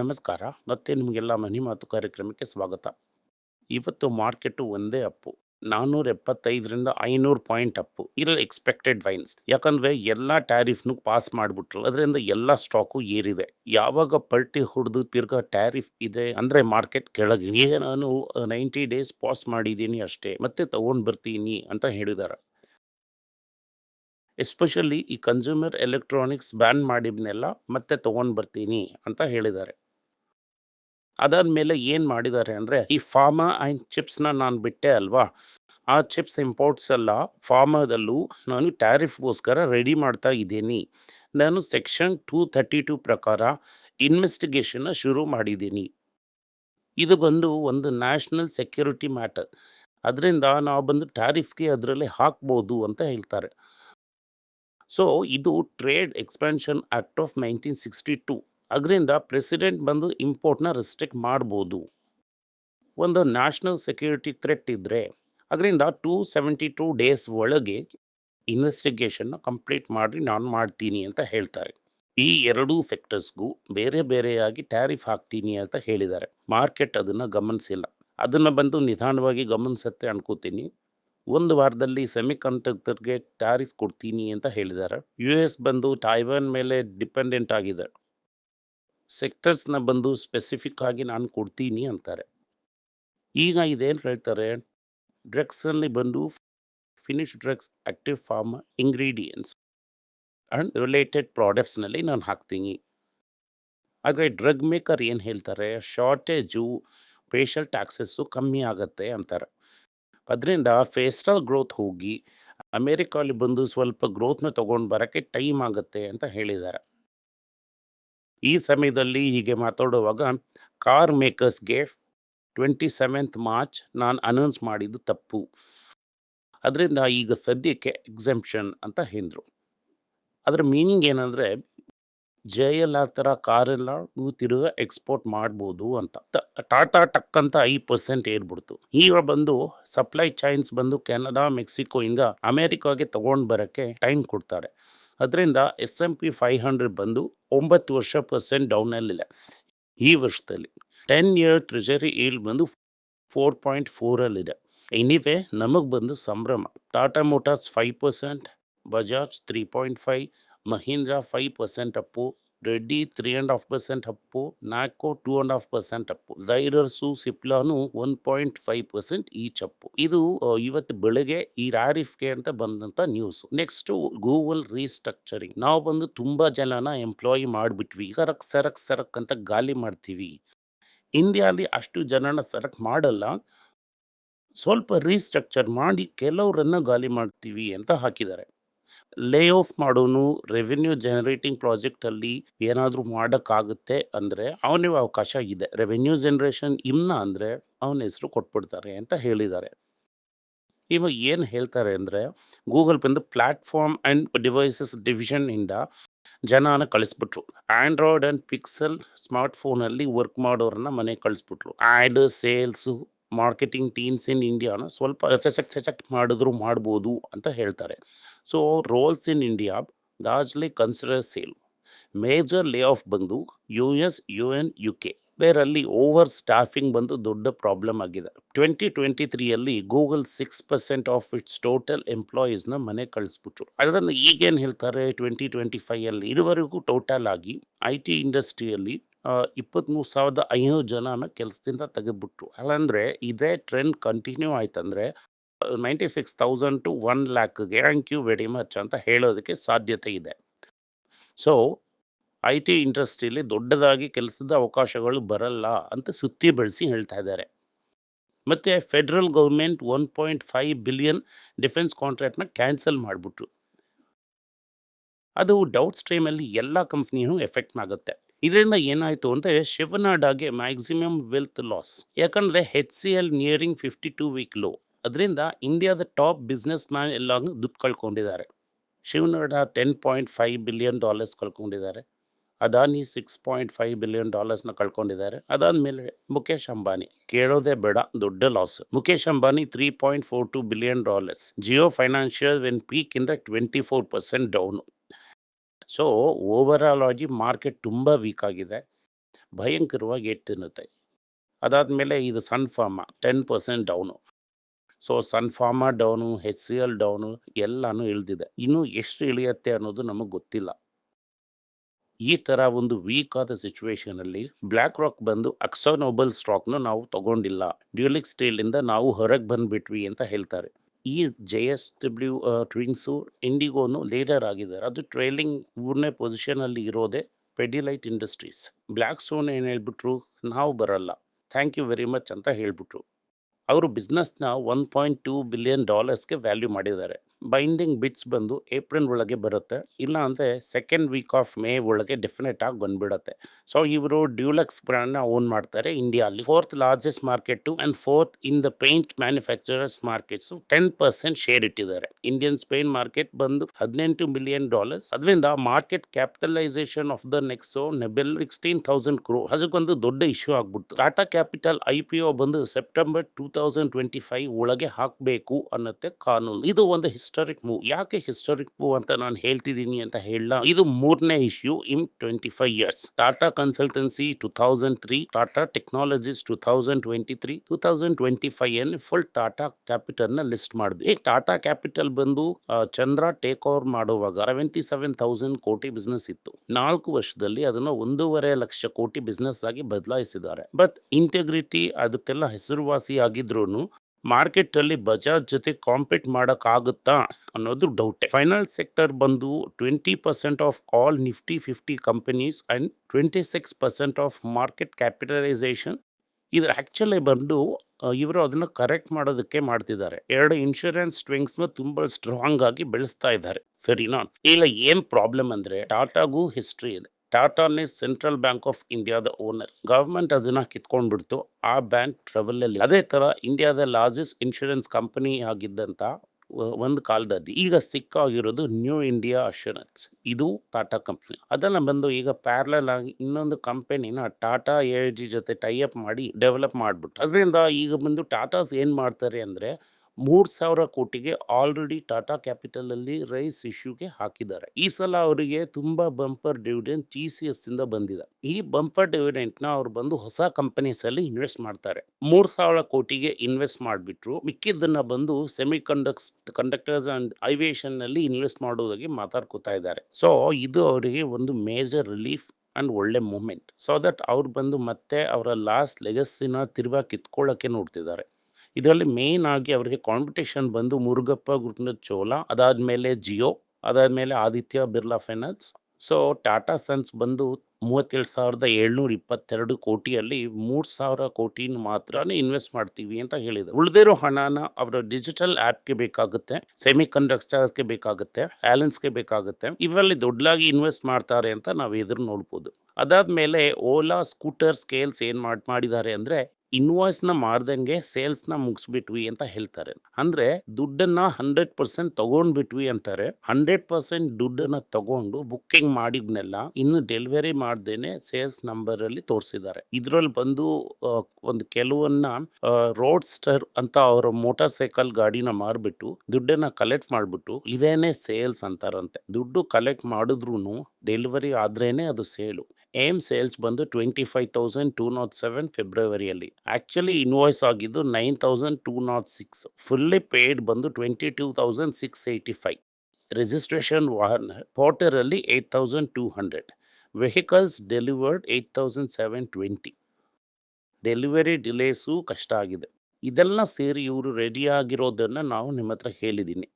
ನಮಸ್ಕಾರ. ಮತ್ತೆ ನಿಮಗೆಲ್ಲ ಮನಿ ಮಾತು ಕಾರ್ಯಕ್ರಮಕ್ಕೆ ಸ್ವಾಗತ. ಇವತ್ತು ಮಾರ್ಕೆಟು ಒಂದೇ ಅಪ್ಪು. ನಾನ್ನೂರ ಎಪ್ಪತ್ತೈದರಿಂದ ಐನೂರು ಪಾಯಿಂಟ್ ಅಪ್ಪು. ಇರಲ್ಲಿ ಎಕ್ಸ್ಪೆಕ್ಟೆಡ್ ವೈನ್ಸ್ ಯಾಕಂದರೆ ಎಲ್ಲ ಟ್ಯಾರಿಫ್ನು ಪಾಸ್ ಮಾಡಿಬಿಟ್ರು. ಅದರಿಂದ ಎಲ್ಲ ಸ್ಟಾಕು ಏರಿದೆ. ಯಾವಾಗ ಪಲ್ಟಿ ಹೊಡೆದು ತಿರ್ಗ ಟ್ಯಾರಿಫ್ ಇದೆ ಅಂದರೆ ಮಾರ್ಕೆಟ್ ಕೆಳಗೆ. ಈಗ ನಾನು ನೈಂಟಿ ಡೇಸ್ ಪಾಸ್ ಮಾಡಿದ್ದೀನಿ ಅಷ್ಟೇ. ಮತ್ತೆ ತೊಗೊಂಡು ಬರ್ತೀನಿ ಅಂತ ಹೇಳಿದ್ದಾರೆ ಎಸ್ಪೆಷಲಿ ಈ ಕನ್ಸ್ಯೂಮರ್ ಎಲೆಕ್ಟ್ರಾನಿಕ್ಸ್ ಬ್ಯಾನ್ ಮಾಡಿದ್ನೆಲ್ಲ ಮತ್ತೆ ತೊಗೊಂಡು ಬರ್ತೀನಿ ಅಂತ ಹೇಳಿದ್ದಾರೆ ಅದಾದ್ಮೇಲೆ ಏನು ಮಾಡಿದ್ದಾರೆ ಅಂದರೆ, ಈ ಫಾರ್ಮಾ ಆ್ಯಂಡ್ ಚಿಪ್ಸ್ನ ನಾನು ಬಿಟ್ಟೆ ಅಲ್ವಾ? ಆ ಚಿಪ್ಸ್ ಇಂಪೋರ್ಟ್ಸ್ ಎಲ್ಲ ಫಾರ್ಮಾದಲ್ಲೂ ನಾನು ಟ್ಯಾರಿಫ್ಗೋಸ್ಕರ ರೆಡಿ ಮಾಡ್ತಾ ಇದ್ದೀನಿ. ನಾನು ಸೆಕ್ಷನ್ ಟೂ ಥರ್ಟಿ ಟೂ ಪ್ರಕಾರ ಇನ್ವೆಸ್ಟಿಗೇಷನ್ನ ಶುರು ಮಾಡಿದ್ದೀನಿ. ಇದು ಬಂದು ಒಂದು ನ್ಯಾಷನಲ್ ಸೆಕ್ಯೂರಿಟಿ ಮ್ಯಾಟರ್. ಅದರಿಂದ ನಾವು ಬಂದು ಟ್ಯಾರಿಫ್ಗೆ ಅದರಲ್ಲಿ ಹಾಕ್ಬೋದು ಅಂತ ಹೇಳ್ತಾರೆ. ಸೊ, ಇದು trade expansion act of nineteen sixty two. ಅದರಿಂದ ಪ್ರೆಸಿಡೆಂಟ್ ಬಂದು ಇಂಪೋರ್ಟ್ನ ರೆಸ್ಟ್ರಿಕ್ಟ್ ಮಾಡ್ಬೋದು. ಒಂದು ನ್ಯಾಷನಲ್ ಸೆಕ್ಯೂರಿಟಿ ಥ್ರೆಟ್ ಇದ್ದರೆ ಅದರಿಂದ ಟೂ ಸೆವೆಂಟಿ ಟೂ ಡೇಸ್ ಒಳಗೆ ಇನ್ವೆಸ್ಟಿಗೇಷನ್ನ ಕಂಪ್ಲೀಟ್ ಮಾಡಿ ನಾನು ಮಾಡ್ತೀನಿ ಅಂತ ಹೇಳ್ತಾರೆ. ಈ ಎರಡೂ ಸೆಕ್ಟರ್ಸ್ಗೂ ಬೇರೆ ಬೇರೆಯಾಗಿ ಟ್ಯಾರಿಫ್ ಹಾಕ್ತೀನಿ ಅಂತ ಹೇಳಿದ್ದಾರೆ. ಮಾರ್ಕೆಟ್ ಅದನ್ನು ಗಮನಿಸಿಲ್ಲ. ಅದನ್ನು ಬಂದು ನಿಧಾನವಾಗಿ ಗಮನಿಸುತ್ತೆ ಅನ್ಕೋತೀನಿ. ಒಂದು ವಾರದಲ್ಲಿ ಸೆಮಿ ಕಂಡಕ್ಟರ್ಗೆ ಟ್ಯಾರಿಫ್ ಕೊಡ್ತೀನಿ ಅಂತ ಹೇಳಿದ್ದಾರೆ. ಯು ಎಸ್ ಬಂದು ಟೈವಾನ್ ಮೇಲೆ ಡಿಪೆಂಡೆಂಟ್ ಆಗಿದೆ. ಸೆಕ್ಟರ್ಸ್ನ ಬಂದು ಸ್ಪೆಸಿಫಿಕ್ ಆಗಿ ನಾನು ಕೊಡ್ತೀನಿ ಅಂತಾರೆ. ಈಗ ಇದೇನು ಹೇಳ್ತಾರೆ? ಡ್ರಗ್ಸಲ್ಲಿ ಬಂದು finish drugs active pharma ingredients and related ಪ್ರಾಡಕ್ಟ್ಸ್ನಲ್ಲಿ ನಾನು ಹಾಕ್ತೀನಿ. ಹಾಗೆ ಡ್ರಗ್ ಮೇಕರ್ ಏನು ಹೇಳ್ತಾರೆ? ಶಾರ್ಟೇಜು ಫೇಶಿಯಲ್ ಟ್ಯಾಕ್ಸಸ್ಸು ಕಮ್ಮಿ ಆಗುತ್ತೆ ಅಂತಾರೆ. ಅದರಿಂದ ಫೇಸ್ಟಲ್ ಗ್ರೋತ್ ಹೋಗಿ, ಅಮೇರಿಕಾಲಿ ಬಂದು ಸ್ವಲ್ಪ ಗ್ರೋತ್ನ ತೊಗೊಂಡು ಬರೋಕ್ಕೆ ಟೈಮ್ ಆಗುತ್ತೆ ಅಂತ ಹೇಳಿದ್ದಾರೆ. ಈ ಸಮಯದಲ್ಲಿ ಹೀಗೆ ಮಾತಾಡುವಾಗ ಕಾರ್ ಮೇಕರ್ಸ್ಗೆ ಟ್ವೆಂಟಿ ಸೆವೆಂತ್ ಮಾರ್ಚ್ ನಾನು ಅನೌನ್ಸ್ ಮಾಡಿದ್ದು ತಪ್ಪು. ಅದರಿಂದ ಈಗ ಸದ್ಯಕ್ಕೆ ಎಕ್ಸೆಂಪ್ಷನ್ ಅಂತ ಹೇಳಿದರು. ಅದರ ಮೀನಿಂಗ್ ಏನಂದರೆ ಜೆ ಎಲ್ ಆ ಥರ ಕಾರೆಲ್ಲ ನೀವು ತಿರುಗ ಎಕ್ಸ್ಪೋರ್ಟ್ ಮಾಡ್ಬೋದು ಅಂತ. ಟ- ಟಾಟಾ ಟಕ್ ಅಂತ ಐದು ಪರ್ಸೆಂಟ್ ಏರ್ಬಿಡ್ತು. ಈಗ ಬಂದು ಸಪ್ಲೈ ಚೈನ್ಸ್ ಬಂದು ಕೆನಡಾ, ಮೆಕ್ಸಿಕೋ ಇಂದ ಅಮೇರಿಕಾಗೆ ತಗೊಂಡು ಬರೋಕ್ಕೆ ಟೈಮ್ ಕೊಡ್ತಾರೆ. ಅದರಿಂದ S M P five hundred ಬಂದು ಒಂಬತ್ತು ವರ್ಷ ಪರ್ಸೆಂಟ್ ಡೌನಲ್ಲಿಲ್ಲ ಈ ವರ್ಷದಲ್ಲಿ ಟೆನ್ ಇಯರ್ ಟ್ರೆಜರಿ ಈಲ್ಡ್ ಬಂದು ಫೋರ್ ಪಾಯಿಂಟ್ ಫೋರಲ್ಲಿದೆ. ಎನಿವೆ ನಮಗೆ ಬಂದು ಸಂಭ್ರಮ. Tata Motors five percent, Bajaj three point five Mahindra five percent up Reddy three and half percent up Nykaa two and half percent up Zydus ಸಿಪ್ಲಾನು one point five percent each up ಇದು ಇವತ್ತು ಬೆಳಗ್ಗೆ ಈ ರಾರಿಫ್ಗೆ ಅಂತ ಬಂದಂಥ news next Google restructuring ನಾವು ಬಂದು ತುಂಬ ಜನನ ಎಂಪ್ಲಾಯಿ ಮಾಡಿಬಿಟ್ವಿ. ಸರಕ್ ಸರಕ್ ಸರಕ್ ಅಂತ ಗಾಲಿ ಮಾಡ್ತೀವಿ. ಇಂಡಿಯಾಲಿ ಅಷ್ಟು ಜನನ ಸರಕ್ ಮಾಡಲ್ಲ. ಸ್ವಲ್ಪ ರೀಸ್ಟ್ರಕ್ಚರ್ ಮಾಡಿ ಕೆಲವರನ್ನ ಗಾಲಿ ಮಾಡ್ತೀವಿ ಅಂತ ಹಾಕಿದ್ದಾರೆ. ಲೇ ಆಫ್ ಮಾಡೋನು ರೆವಿನ್ಯೂ ಜನರೇಟಿಂಗ್ ಪ್ರಾಜೆಕ್ಟಲ್ಲಿ ಏನಾದರೂ ಮಾಡೋಕ್ಕಾಗುತ್ತೆ ಅಂದರೆ ಅವನಿಗೆ ಅವಕಾಶ ಇದೆ. ರೆವಿನ್ಯೂ ಜನರೇಷನ್ ಇಮ್ನ ಅಂದರೆ ಅವನ ಹೆಸರು ಕೊಟ್ಬಿಡ್ತಾರೆ ಅಂತ ಹೇಳಿದ್ದಾರೆ. ಇವಾಗ ಏನು ಹೇಳ್ತಾರೆ ಅಂದರೆ ಗೂಗಲ್ ಬಂದು ಪ್ಲ್ಯಾಟ್ಫಾರ್ಮ್ ಆ್ಯಂಡ್ ಡಿವೈಸಸ್ ಡಿವಿಷನ್ನಿಂದ ಜನಾನ ಕಳಿಸ್ಬಿಟ್ರು. ಆ್ಯಂಡ್ರಾಯ್ಡ್ ಆ್ಯಂಡ್ ಪಿಕ್ಸೆಲ್ ಸ್ಮಾರ್ಟ್ಫೋನಲ್ಲಿ ವರ್ಕ್ ಮಾಡೋರನ್ನ ಮನೆಗೆ ಕಳಿಸ್ಬಿಟ್ರು. Ad sales marketing teams in ಇಂಡಿಯಾನ ಸ್ವಲ್ಪ ಸೆಸೆಕ್ಟ್ ಸೆಸೆಕ್ಟ್ ಮಾಡಿದ್ರು ಮಾಡ್ಬೋದು ಅಂತ ಹೇಳ್ತಾರೆ. So roles in India largely consider sale major lay off ಬಂದು U S U N U K ಬೇರಲ್ಲಿ over staffing ಬಂದು ದೊಡ್ಡ ಪ್ರಾಬ್ಲಮ್ ಆಗಿದೆ. Twenty twenty ತ್ರೀಯಲ್ಲಿ Google six percent of its total ಎಂಪ್ಲಾಯೀಸ್ನ ಮನೆ ಕಳಿಸ್ಬಿಟ್ರು. ಅದನ್ನು ಈಗೇನು ಹೇಳ್ತಾರೆ ಟ್ವೆಂಟಿ ಟ್ವೆಂಟಿ ಫೈಯಲ್ಲಿ ಇದುವರೆಗೂ ಟೋಟಲ್ ಆಗಿ ಐ ಟಿ ಇಂಡಸ್ಟ್ರಿಯಲ್ಲಿ ಇಪ್ಪತ್ತ್ಮೂರು ಸಾವಿರದ ಐನೂರು ಜನನ ಕೆಲಸದಿಂದ ತೆಗೆದ್ಬಿಟ್ರು. ಅಲ್ಲಂದರೆ ಇದೇ trend continue ಆಯ್ತಂದರೆ ninety six thousand to one ಲ್ಯಾಕ್ಗೆ thank you very much ಅಂತ ಹೇಳೋದಕ್ಕೆ ಸಾಧ್ಯತೆ ಇದೆ. ಸೊ ಐ ಟಿ ಇಂಡಸ್ಟ್ರಿಯಲ್ಲಿ ದೊಡ್ಡದಾಗಿ ಕೆಲಸದ ಅವಕಾಶಗಳು ಬರಲ್ಲ ಅಂತ ಸುತ್ತಿ ಬೆಳೆಸಿ ಹೇಳ್ತಾ ಇದ್ದಾರೆ. ಮತ್ತು federal government one point five billion defence ಕಾಂಟ್ರಾಕ್ಟ್ನ cancel ಮಾಡಿಬಿಟ್ರು. ಅದು ಡೌಟ್ ಸ್ಟ್ರೀಮಲ್ಲಿ ಎಲ್ಲ ಕಂಪ್ನಿಯೂ ಎಫೆಕ್ಟ್ ಆಗುತ್ತೆ. ಇದರಿಂದ ಏನಾಯಿತು ಅಂದರೆ ಶಿವನಾಡಾಗೆ ಮ್ಯಾಕ್ಸಿಮಮ್ ವೆಲ್ತ್ ಲಾಸ್. ಯಾಕಂದರೆ H C L nearing fifty two week low. ಅದರಿಂದ ಇಂಡಿಯಾದ ಟಾಪ್ ಬಿಸ್ನೆಸ್ ಮ್ಯಾನ್ ಎಲ್ಲ ದುಡ್ಡು ಕಳ್ಕೊಂಡಿದ್ದಾರೆ. Shiv Nadar ten point five billion dollars ಕಳ್ಕೊಂಡಿದ್ದಾರೆ. Adani six point five billion ಡಾಲರ್ಸ್ನ ಕಳ್ಕೊಂಡಿದ್ದಾರೆ. ಅದಾದಮೇಲೆ ಮುಖೇಶ್ ಅಂಬಾನಿ, ಕೇಳೋದೇ ಬೇಡ, ದೊಡ್ಡ loss Mukesh Ambani three point four two billion dollars Jio financial when peak ಇಂದ twenty four percent down so overall ಆಗಿ market ತುಂಬ weak ಆಗಿದೆ. ಭಯಂಕರವಾಗಿ ತಿನ್ನುತ್ತೆ. ಅದಾದಮೇಲೆ ಇದು Sun Pharma ten percent down so Sun Pharma down H C L down ಎಲ್ಲನೂ ಇಳಿದಿದೆ. ಇನ್ನೂ ಎಷ್ಟು ಇಳಿಯತ್ತೆ ಅನ್ನೋದು ನಮಗೆ ಗೊತ್ತಿಲ್ಲ. ಈ ಥರ ಒಂದು ವೀಕ್ ಆದ ಸಿಚುವೇಶನಲ್ಲಿ ಬ್ಲ್ಯಾಕ್ ರಾಕ್ ಬಂದು ಅಕ್ಸೋನೋಬಲ್ ಸ್ಟಾಕ್ನ ನಾವು ತಗೊಂಡಿಲ್ಲ. ಡ್ಯೂಲಿಕ್ ಸ್ಟೀಲಿಂದ ನಾವು ಹೊರಗೆ ಬಂದುಬಿಟ್ವಿ ಅಂತ ಹೇಳ್ತಾರೆ. ಈ ಜೆ ಎಸ್ ಡಬ್ಲ್ಯೂ ಟ್ವಿನ್ಸು ಇಂಡಿಗೋನು ಲೀಡರ್ ಆಗಿದ್ದಾರೆ. ಅದು ಟ್ರೈಲಿಂಗ್ ಮೂರನೇ ಪೊಸಿಷನಲ್ಲಿ ಇರೋದೇ ಪೆಡಿಲೈಟ್ ಇಂಡಸ್ಟ್ರೀಸ್ ಬ್ಲ್ಯಾಕ್ ಸ್ಟೋನ್ ಏನು ಹೇಳ್ಬಿಟ್ರು? ನಾವು ಬರಲ್ಲ. ಥ್ಯಾಂಕ್ ಯು ವೆರಿ ಮಚ್ ಅಂತ ಹೇಳ್ಬಿಟ್ರು. ಅವರು ಬಿಸ್ನೆಸ್ನ ಒನ್ ಪಾಯಿಂಟ್ ಟೂ ಬಿಲಿಯನ್ ಡಾಲರ್ಸ್ಗೆ ವ್ಯಾಲ್ಯೂ ಮಾಡಿದ್ದಾರೆ. ಬೈಂಡಿಂಗ್ ಬಿಟ್ಸ್ ಬಂದು ಏಪ್ರಿಲ್ ಒಳಗೆ ಬರುತ್ತೆ. ಇಲ್ಲ ಅಂದರೆ ಸೆಕೆಂಡ್ ವೀಕ್ ಆಫ್ ಮೇ ಒಳಗೆ ಡೆಫಿನೆಟ್ ಆಗಿ ಬಂದ್ಬಿಡುತ್ತೆ. ಸೊ ಇವರು ಡ್ಯೂಲಕ್ಸ್ ಬ್ರ್ಯಾಂಡ್ನ ಓನ್ ಮಾಡ್ತಾರೆ. ಇಂಡಿಯಾದಲ್ಲಿ fourth largest market and fourth in the paint manufacturers markets ten percent share ಇಟ್ಟಿದ್ದಾರೆ. ಇಂಡಿಯನ್ ಸ್ಪೇನ್ ಮಾರ್ಕೆಟ್ ಬಂದು ಹದಿನೆಂಟು ಮಿಲಿಯನ್ ಡಾಲರ್ಸ್ ಅದರಿಂದ market capitalisation of the ನೆಕ್ಸೋ ನೆಬೆಲ್ sixteen thousand ಕ್ರೋ ಅದಕ್ಕೊಂದು ದೊಡ್ಡ ಇಶ್ಯೂ ಆಗ್ಬಿಡ್ತು. Tata Capital I P O ಬಂದು September two thousand twenty five ಒಳಗೆ ಹಾಕಬೇಕು ಅನ್ನತ್ತೆ ಕಾನೂನು. ಇದು ಒಂದು ಹಿಸ್ಟಾರಿಕ್ ಮೂವ್ ಯಾಕೆ ಹಿಸ್ಟಾರಿಕ್ ಮೂವ್ ಅಂತ ನಾನು ಹೇಳ್ತಿದ್ದೀನಿ ಅಂತ ಹೇಳಲ್ಲ. ಇದು ಮೂರನೇ issue in twenty five years Tata Consultancy two thousand three Tata Technologies two thousand twenty three two thousand twenty five ಅನ್ನು ಫುಲ್ ಟಾಟಾ ಕ್ಯಾಪಿಟಲ್ನ ಲಿಸ್ಟ್ ಮಾಡಿದ್ವಿ. ಟಾಟಾ ಕ್ಯಾಪಿಟಲ್ ಬಂದು ಚಂದ್ರ ಟೇಕ್ ಓವರ್ ಮಾಡುವಾಗ ಸೆವೆಂಟಿ ಸೆವೆನ್ ಥೌಸಂಡ್ ಕೋಟಿ ಬಿಸ್ನೆಸ್ ಇತ್ತು. ನಾಲ್ಕು ವರ್ಷದಲ್ಲಿ ಅದನ್ನ ಒಂದೂವರೆ ಲಕ್ಷ ಕೋಟಿ ಬಿಸ್ನೆಸ್ ಆಗಿ ಬದಲಾಯಿಸಿದ್ದಾರೆ. ಬಟ್ ಇಂಟೆಗ್ರಿಟಿ ಅದಕ್ಕೆಲ್ಲ ಹೆಸರುವಾಸಿ ಆಗಿದ್ರು ಮಾರ್ಕೆಟ್ ಅಲ್ಲಿ ಬಜಾಜ್ ಜೊತೆ ಕಾಂಪೀಟ್ ಮಾಡೋಕ್ಕಾಗುತ್ತಾ ಅನ್ನೋದು ಡೌಟ್ ಫೈನಾನ್ಸ್ ಸೆಕ್ಟರ್ ಬಂದು twenty percent of all Nifty fifty companies and twenty six percent of market capitalisation ಇದು ಆ್ಯಕ್ಚುಲಿ ಬಂದು ಇವರು ಅದನ್ನು ಕರೆಕ್ಟ್ ಮಾಡೋದಕ್ಕೆ ಮಾಡ್ತಿದ್ದಾರೆ. ಎರಡು ಇನ್ಶೂರೆನ್ಸ್ ಸ್ಟ್ರಿಂಗ್ಸ್ನ ತುಂಬ ಸ್ಟ್ರಾಂಗ್ ಆಗಿ ಬೆಳೆಸ್ತಾ ಇದ್ದಾರೆ. ಸರಿನಾ? ಇಲ್ಲ, ಏನು ಪ್ರಾಬ್ಲಮ್ ಅಂದರೆ ಟಾಟಾಗೂ ಹಿಸ್ಟ್ರಿ ಇದೆ. ಟಾಟಾನೇ ಸೆಂಟ್ರಲ್ ಬ್ಯಾಂಕ್ ಆಫ್ ಇಂಡಿಯಾದ ಓನರ್ ಗವರ್ಮೆಂಟ್ ಅದನ್ನ ಕಿತ್ಕೊಂಡ್ಬಿಡ್ತು ಆ ಬ್ಯಾಂಕ್ ಟ್ರಾವೆಲಲ್ಲಿ ಅದೇ ಥರ ಇಂಡಿಯಾದ ಲಾರ್ಜೆಸ್ಟ್ ಇನ್ಶೂರೆನ್ಸ್ ಕಂಪನಿ ಆಗಿದ್ದಂಥ ಒಂದು ಕಾಲದಲ್ಲಿ. ಈಗ ಸಿಕ್ಕಾಗಿರೋದು ನ್ಯೂ ಇಂಡಿಯಾ ಅಶ್ಯೂರೆನ್ಸ್ ಇದು ಟಾಟಾ ಕಂಪ್ನಿ ಅದನ್ನ ಬಂದು ಈಗ ಪ್ಯಾರಲಲ್ ಆಗಿ ಇನ್ನೊಂದು ಕಂಪನಿನ ಟಾಟಾ ಎ ಜಿ ಜೊತೆ ಟೈಅಪ್ ಮಾಡಿ ಡೆವಲಪ್ ಮಾಡಿಬಿಟ್ಟು ಅದರಿಂದ ಈಗ ಬಂದು ಟಾಟಾಸ್ ಏನು ಮಾಡ್ತಾರೆ ಅಂದರೆ ಮೂರು ಸಾವಿರ ಕೋಟಿಗೆ ಆಲ್ರೆಡಿ ಟಾಟಾ ಕ್ಯಾಪಿಟಲಲ್ಲಿ ರೈಸ್ ಇಶ್ಯೂಗೆ ಹಾಕಿದ್ದಾರೆ. ಈ ಸಲ ಅವರಿಗೆ ತುಂಬ bumper dividend T C S ಇಂದ ಬಂದಿದೆ. ಈ ಬಂಪರ್ ಡಿವಿಡೆಂಟ್ನ ಅವ್ರು ಬಂದು ಹೊಸ ಕಂಪನೀಸಲ್ಲಿ ಇನ್ವೆಸ್ಟ್ ಮಾಡ್ತಾರೆ. ಮೂರು ಸಾವಿರ ಕೋಟಿಗೆ ಇನ್ವೆಸ್ಟ್ ಮಾಡಿಬಿಟ್ರು, ಮಿಕ್ಕಿದ್ದನ್ನ ಬಂದು ಸೆಮಿ ಕಂಡಕ್ಸ್ ಕಂಡಕ್ಟರ್ಸ್ ಆ್ಯಂಡ್ನಲ್ಲಿ ಇನ್ವೆಸ್ಟ್ ಮಾಡೋದಾಗಿ ಮಾತಾಡ್ಕೋತಾ ಇದ್ದಾರೆ. ಸೊ, ಇದು ಅವರಿಗೆ ಒಂದು ಮೇಜರ್ ರಿಲೀಫ್ ಅಂಡ್ ಒಳ್ಳೆ ಮೂಮೆಂಟ್. ಸೊ, ದಟ್ ಅವ್ರು ಬಂದು ಮತ್ತೆ ಅವರ ಲಾಸ್ಟ್ ಲೆಗಸಿನ ತಿರ್ಗಾ ಕಿತ್ಕೊಳ್ಳೋಕ್ಕೆ ನೋಡ್ತಿದ್ದಾರೆ. ಇದರಲ್ಲಿ ಮೇನ್ ಆಗಿ ಅವರಿಗೆ ಕಾಂಪಿಟೇಷನ್ ಬಂದು ಮುರುಗಪ್ಪ ಗ್ರೂಪ್ನ ಚೋಲ, ಅದಾದಮೇಲೆ ಜಿಯೋ, ಅದಾದಮೇಲೆ Aditya, Birla finance so Tata sons ಬಂದು ಮೂವತ್ತೇಳು ಸಾವಿರದ ಏಳ್ನೂರ ಇಪ್ಪತ್ತೆರಡು ಕೋಟಿಯಲ್ಲಿ ಮೂರು ಸಾವಿರ ಕೋಟಿನ ಮಾತ್ರ ಇನ್ವೆಸ್ಟ್ ಮಾಡ್ತೀವಿ ಅಂತ ಹೇಳಿದ್ರು. ಉಳಿದಿರೋ ಹಣನ ಅವರ ಡಿಜಿಟಲ್ ಆ್ಯಪ್ಗೆ ಬೇಕಾಗುತ್ತೆ ಸೆಮಿ ಕಂಡಕ್ಟರ್ಸ್ಗೆ ಬೇಕಾಗುತ್ತೆ ಆ್ಯಲೆನ್ಸ್ಗೆ ಬೇಕಾಗುತ್ತೆ. ಇವರಲ್ಲಿ ದೊಡ್ಡದಾಗಿ ಇನ್ವೆಸ್ಟ್ ಮಾಡ್ತಾರೆ ಅಂತ ನಾವು ಎದುರು ನೋಡ್ಬೋದು. ಅದಾದಮೇಲೆ ಓಲಾ ಸ್ಕೂಟರ್ ಸ್ಕೇಲ್ಸ್ ಏನು ಮಾಡಿ, ಮಾಡಿದ್ದಾರೆ ಅಂದರೆ ಇನ್ವಾಯ್ಸ್ನ ಮಾಡ್ದಂಗೆ ಸೇಲ್ಸ್ನ ಮುಗಿಸ್ಬಿಟ್ವಿ ಅಂತ ಹೇಳ್ತಾರೆ. ಅಂದರೆ ದುಡ್ಡನ್ನು ಹಂಡ್ರೆಡ್ ಪರ್ಸೆಂಟ್ ತಗೊಂಡ್ಬಿಟ್ವಿ ಅಂತಾರೆ. ಹಂಡ್ರೆಡ್ ಪರ್ಸೆಂಟ್ ದುಡ್ಡನ್ನು ತಗೊಂಡು ಬುಕ್ಕಿಂಗ್ ಮಾಡಿದ್ನೆಲ್ಲ ಇನ್ನು ಡೆಲಿವರಿ ಮಾಡ್ದೇನೆ ಸೇಲ್ಸ್ ನಂಬರಲ್ಲಿ ತೋರಿಸಿದ್ದಾರೆ. ಇದರಲ್ಲಿ ಬಂದು ಒಂದು ಕೆಲವನ್ನ ರೋಡ್ ಸ್ಟರ್ ಅಂತ ಅವರ ಮೋಟಾರ್ ಸೈಕಲ್ ಗಾಡಿನ ಮಾರ್ಬಿಟ್ಟು ದುಡ್ಡನ್ನ ಕಲೆಕ್ಟ್ ಮಾಡಿಬಿಟ್ಟು ಇವೇನೆ ಸೇಲ್ಸ್ ಅಂತಾರಂತೆ. ದುಡ್ಡು ಕಲೆಕ್ಟ್ ಮಾಡಿದ್ರು ಡೆಲಿವರಿ ಆದ್ರೇನೆ ಅದು ಸೇಲು ಏಮ್ ಸೇಲ್ಸ್ ಬಂದು twenty five thousand two naught seven ಫೆಬ್ರವರಿಯಲ್ಲಿ ಆ್ಯಕ್ಚುಲಿ ಇನ್ವಾಯ್ಸ್ ಆಗಿದ್ದು nine thousand two naught six fully paid ಬಂದು twenty two thousand six eighty five registration ವಾಹನ ಪೋರ್ಟರಲ್ಲಿ eight thousand two hundred vehicles delivered eight thousand seven twenty delivery delays ಕಷ್ಟ ಆಗಿದೆ. ಇದೆಲ್ಲ ಸೇರಿ ಇವರು ರೆಡಿಯಾಗಿರೋದನ್ನು ನಾವು ನಿಮ್ಮ ಹತ್ರ ಹೇಳಿದ್ದೀನಿ.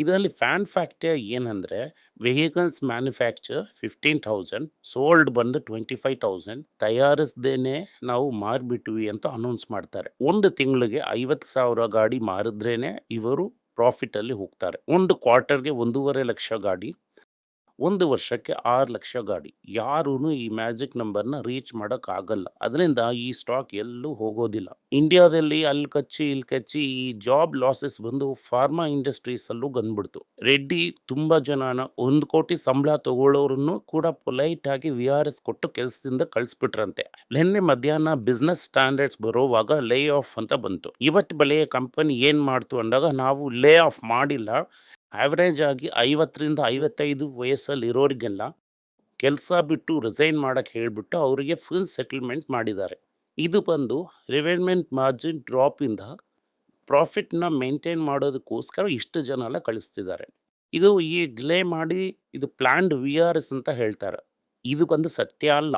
ಇದರಲ್ಲಿ ಫ್ಯಾನ್ ಫ್ಯಾಕ್ಟರ್ ಏನಂದರೆ vehicles manufacture fifteen thousand, sold ಬಂದು ಟ್ವೆಂಟಿ ಫೈವ್ ತೌಸಂಡ್ ತಯಾರಿಸ್ದೇನೆ ನಾವು ಮಾರ್ಬಿಟ್ವಿ ಅಂತ ಅನೌನ್ಸ್ ಮಾಡ್ತಾರೆ. ಒಂದು ತಿಂಗಳಿಗೆ ಐವತ್ತು ಸಾವಿರ ಗಾಡಿ ಮಾರಿದ್ರೇನೆ ಇವರು ಪ್ರಾಫಿಟಲ್ಲಿ ಹೋಗ್ತಾರೆ. ಒಂದು ಕ್ವಾರ್ಟರ್ಗೆ ಒಂದೂವರೆ ಲಕ್ಷ ಗಾಡಿ ಒಂದು ವರ್ಷಕ್ಕೆ ಆರು ಲಕ್ಷ ಗಾಡಿ. ಯಾರೂ ಈ ಮ್ಯಾಜಿಕ್ ನಂಬರ್ನ ರೀಚ್ ಮಾಡೋಕ್ಕಾಗಲ್ಲ. ಅದರಿಂದ ಈ ಸ್ಟಾಕ್ ಎಲ್ಲೂ ಹೋಗೋದಿಲ್ಲ. ಇಂಡಿಯಾದಲ್ಲಿ ಅಲ್ಲಿ ಕಚ್ಚಿ, ಇಲ್ಲಿ ಕಚ್ಚಿ ಈ ಜಾಬ್ ಲಾಸಸ್ ಬಂದು ಫಾರ್ಮಾ ಇಂಡಸ್ಟ್ರೀಸಲ್ಲೂ ಬಂದ್ಬಿಡ್ತು. ರೆಡ್ಡಿ ತುಂಬ ಜನನ ಒಂದು ಕೋಟಿ ಸಂಬಳ ತಗೊಳ್ಳೋರನ್ನು ಕೂಡ ಪೊಲೈಟ್ ಆಗಿ ವಿ ಆರ್ ಎಸ್ ಕೊಟ್ಟು ಕೆಲಸದಿಂದ ಕಳಿಸ್ಬಿಟ್ರಂತೆ. ನಿನ್ನೆ ಮಧ್ಯಾಹ್ನ ಬಿಸ್ನೆಸ್ ಸ್ಟ್ಯಾಂಡರ್ಡ್ಸ್ ಬರೋವಾಗ ಲೇ ಆಫ್ ಅಂತ ಬಂತು. ಇವತ್ತು ಬೆಳೆಯ ಕಂಪನಿ ಏನು ಮಾಡ್ತು ಅಂದಾಗ ನಾವು ಲೇ ಆಫ್ ಮಾಡಿಲ್ಲ. ಆವ್ರೇಜ್ ಆಗಿ ಐವತ್ತರಿಂದ ಐವತ್ತೈದು ವಯಸ್ಸಲ್ಲಿ ಇರೋರಿಗೆಲ್ಲ ಕೆಲಸ ಬಿಟ್ಟು ರಿಸೈನ್ ಮಾಡೋಕ್ಕೆ ಹೇಳಿಬಿಟ್ಟು ಅವರಿಗೆ ಫುಲ್ ಸೆಟಲ್ಮೆಂಟ್ ಮಾಡಿದ್ದಾರೆ. ಇದು ಬಂದು ರಿವೈನ್ಮೆಂಟ್ ಮಾರ್ಜಿನ್ ಡ್ರಾಪಿಂದ ಪ್ರಾಫಿಟ್ನ ಮೇಂಟೈನ್ ಮಾಡೋದಕ್ಕೋಸ್ಕರ ಇಷ್ಟು ಜನ ಎಲ್ಲ ಕಳಿಸ್ತಿದ್ದಾರೆ. ಇದು ಈ ಡಿಲೇ ಮಾಡಿ ಇದು ಪ್ಲ್ಯಾಂಡ್ ವಿ ಆರ್ ಎಸ್ ಅಂತ ಹೇಳ್ತಾರೆ. ಇದು ಬಂದು ಸತ್ಯ ಅಲ್ಲ.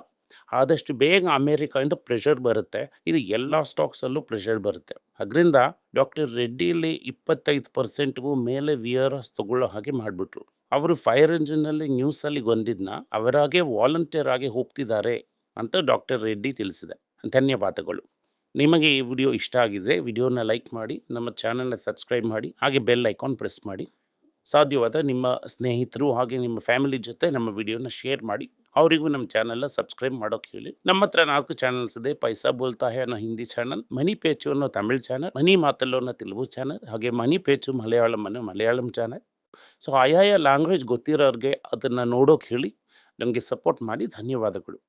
ಆದಷ್ಟು ಬೇಗ ಅಮೇರಿಕಾಯಿಂದ ಪ್ರೆಷರ್ ಬರುತ್ತೆ. ಇದು ಎಲ್ಲ ಸ್ಟಾಕ್ಸಲ್ಲೂ ಪ್ರೆಷರ್ ಬರುತ್ತೆ. ಅದರಿಂದ ಡಾಕ್ಟರ್ ರೆಡ್ಡಿಲಿ ಇಪ್ಪತ್ತೈದು ಪರ್ಸೆಂಟ್ಗೂ ಮೇಲೆ ವಿ ಆರ್ ಎಸ್ ತಗೊಳ್ಳೋ ಹಾಗೆ ಮಾಡಿಬಿಟ್ರು. ಅವರು ಫೈರ್ ಇಂಜಿನಲ್ಲಿ ನ್ಯೂಸಲ್ಲಿ ಬಂದಿದ್ದನ್ನ ಅವರಾಗೆ ವಾಲಂಟಿಯರ್ ಆಗಿ ಹೋಗ್ತಿದ್ದಾರೆ ಅಂತ ಡಾಕ್ಟರ್ ರೆಡ್ಡಿ ತಿಳಿಸಿದೆ. ಧನ್ಯವಾದಗಳು. ನಿಮಗೆ ಈ ವಿಡಿಯೋ ಇಷ್ಟ ಆಗಿದೆ ವಿಡಿಯೋನ ಲೈಕ್ ಮಾಡಿ, ನಮ್ಮ ಚಾನಲ್ನ ಸಬ್ಸ್ಕ್ರೈಬ್ ಮಾಡಿ, ಹಾಗೆ ಬೆಲ್ ಐಕಾನ್ ಪ್ರೆಸ್ ಮಾಡಿ. ಸಾಧ್ಯವಾದ ನಿಮ್ಮ ಸ್ನೇಹಿತರು ಹಾಗೆ ನಿಮ್ಮ ಫ್ಯಾಮಿಲಿ ಜೊತೆ ನಮ್ಮ ವಿಡಿಯೋನ ಶೇರ್ ಮಾಡಿ. ಅವರಿಗೂ ನಮ್ಮ ಚಾನಲ್ನ ಸಬ್ಸ್ಕ್ರೈಬ್ ಮಾಡೋಕೆ ಹೇಳಿ. ನಮ್ಮ ಹತ್ರ ನಾಲ್ಕು ಚಾನಲ್ಸ್ ಇದೆ. ಪೈಸಾ ಬೋಲ್ತಾ ಹೇ ಅನ್ನೋ ಹಿಂದಿ ಚಾನಲ್, ಮನಿ ಪೇಚು ಅನ್ನೋ ತಮಿಳ್ ಚಾನಲ್, ಮನಿ ಮಾತಲ್ಲೋ ಅನ್ನೋ ತೆಲುಗು ಚಾನಲ್, ಹಾಗೆ ಮನಿ ಪೇಚು ಮಲಯಾಳಂ ಅನ್ನೋ ಮಲಯಾಳಂ ಚಾನಲ್. ಸೊ ಆಯಾಯ ಲ್ಯಾಂಗ್ವೇಜ್ ಗೊತ್ತಿರೋರಿಗೆ ಅದನ್ನು ನೋಡೋಕೆ ಹೇಳಿ. ನಮಗೆ ಸಪೋರ್ಟ್ ಮಾಡಿ. ಧನ್ಯವಾದಗಳು.